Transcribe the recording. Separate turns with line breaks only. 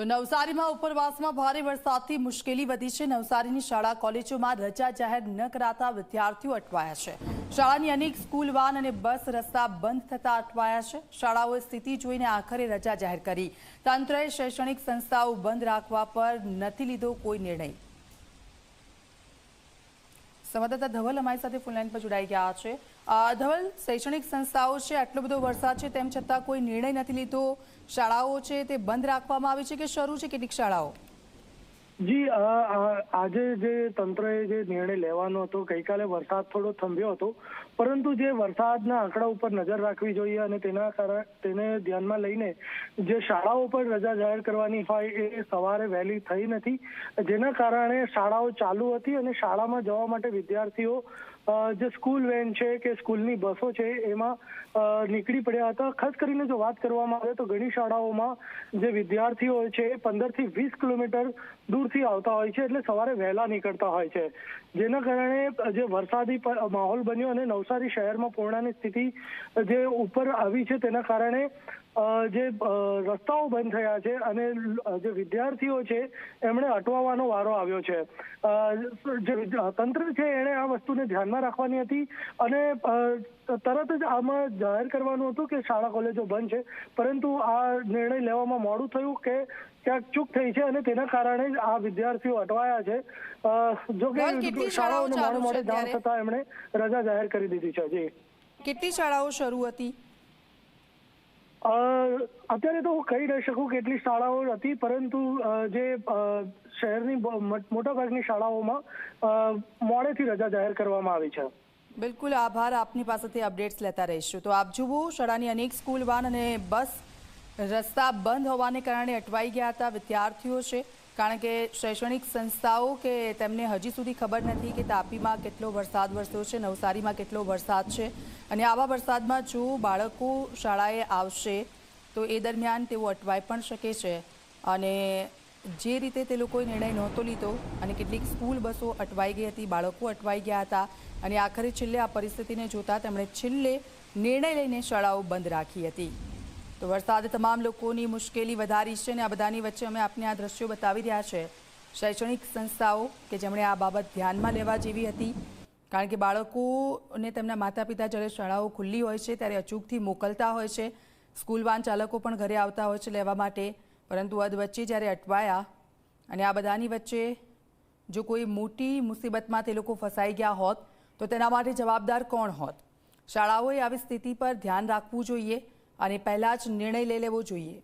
તો નવસારીમાં ઉપરવાસમાં ભારે વરસાદથી મુશ્કેલી વધી છે. નવસારીની શાળા કોલેજોમાં રજા જાહેર ન કરાતા વિદ્યાર્થીઓ અટવાયા છે. શાળાની અનેક સ્કૂલ, વાન અને બસ રસ્તા બંધ થતા અટવાયા છે. શાળાઓએ સ્થિતિ જોઈને આખરે રજા જાહેર કરી. તંત્રએ શૈક્ષણિક સંસ્થાઓ બંધ રાખવા પર નથી લીધો કોઈ નિર્ણય. સંવાદદાતા ધવલ અમારી સાથે ફોનલાઈન પર જોડાઈ ગયા છે. ધવલ, શૈક્ષણિક સંસ્થાઓ છે, આટલો બધો વરસાદ છે, તેમ છતાં કોઈ નિર્ણય નથી લીધો. શાળાઓ છે, તે બંધ રાખવામાં આવી છે કે શરૂ છે? કેટલીક શાળાઓ?
જી આજે જે તંત્રએ જે નિર્ણય લેવાનો હતો, ગઈકાલે વરસાદ થોડો થંભ્યો હતો, પરંતુ જે વરસાદના આંકડા ઉપર નજર રાખવી જોઈએ અને તેના કારણે, તેને ધ્યાનમાં લઈને જે શાળાઓ પર રજા જાહેર કરવાની હોય એ સવારે વહેલી થઈ નથી. જેના કારણે શાળાઓ ચાલુ હતી અને શાળામાં જવા માટે વિદ્યાર્થીઓ જે સ્કૂલ વેન છે કે સ્કૂલની બસો છે એમાં નીકળી પડ્યા હતા. ખાસ કરીને જો વાત કરવામાં આવે તો ઘણી શાળાઓમાં જે વિદ્યાર્થીઓ છે એ પંદરથી વીસ કિલોમીટર દૂરથી આવતા હોય છે એટલે સવારે વહેલા નીકળતા હોય છે. જેના કારણે, જે વરસાદી માહોલ બન્યો અને નવસારી શહેરમાં પૂર્ણાની સ્થિતિ જે ઉપર આવી છે તેના કારણે જે રસ્તાઓ બંધ થયા છે અને જે વિદ્યાર્થીઓ છે એમણે અટવાવાનો વારો આવ્યો છે. જે તંત્ર છે એણે આ વસ્તુને ધ્યાનમાં રાખવાની હતી અને તરત જ આમાં જાહેર કરવાનું હતું કે શાળા કોલેજો બંધ છે. પરંતુ આ નિર્ણય લેવામાં મોડું થયું કે ક્યાંક ચૂક થઈ છે અને તેના કારણે જ આ વિદ્યાર્થીઓ અટવાયા છે. જો કે
શાળાઓ
શાળાઓને મોડે મોડે જાણ થતા એમણે રજા જાહેર કરી દીધી છે. જી.
કેટલી શાળાઓ શરૂ હતી?
અત્યારે તો હું કહી રહી શકું કેટલી શાળાઓ હતી, પરંતુ જે શહેરની મોટાભાગની શાળાઓમાં મોડેથી રજા જાહેર કરવામાં આવી છે.
બિલકુલ આભાર. આપની પાસેથી અપડેટ્સ લેતા રહીશું. તો આપ જુઓ, શાળાની અનેક સ્કૂલ વાન અને બસ રસ્તા બંધ હોવાને કારણે અટવાઈ ગયા હતા વિદ્યાર્થીઓ છે. કારણ કે શૈક્ષણિક સંસ્થાઓ કે તેમને હજી સુધી ખબર નથી કે તાપીમાં કેટલો વરસાદ વરસ્યો છે, નવસારીમાં કેટલો વરસાદ છે અને આવા વરસાદમાં જો બાળકો શાળાએ આવશે તો એ દરમિયાન તેઓ અટવાઈ પણ શકે છે. અને જે રીતે તે લોકોએ નિર્ણય નહોતો લીધો અને કેટલીક સ્કૂલ બસો અટવાઈ ગઈ હતી, બાળકો અટવાઈ ગયા હતા અને આખરે છેલ્લે આ પરિસ્થિતિને જોતાં તેમણે છેલ્લે નિર્ણય લઈને શાળાઓ બંધ રાખી હતી. તો વરસાદે તમામ લોકોની મુશ્કેલી વધારી છે અને આ બધાની વચ્ચે અમે આપને આ દ્રશ્યો બતાવી રહ્યા છે. શૈક્ષણિક સંસ્થાઓ કે જેમણે આ બાબત ધ્યાનમાં લેવા જેવી હતી, કારણ કે બાળકોને તેમના માતા પિતા જ્યારે શાળાઓ ખુલ્લી હોય છે ત્યારે અચૂકથી મોકલતા હોય છે. સ્કૂલ વાન ચાલકો પણ ઘરે આવતા હોય છે લેવા માટે, પરંતુ વચ્ચે જ્યારે અટવાયા અને આ બધાની વચ્ચે જો કોઈ મોટી મુસીબતમાં તે લોકો ફસાઈ ગયા હોત, તો તેના માટે જવાબદાર કોણ હોત? શાળાઓએ આવી સ્થિતિ પર ધ્યાન રાખવું જોઈએ. અને પહેલાં જ નિર્ણય લઈ લેવો જોઈએ.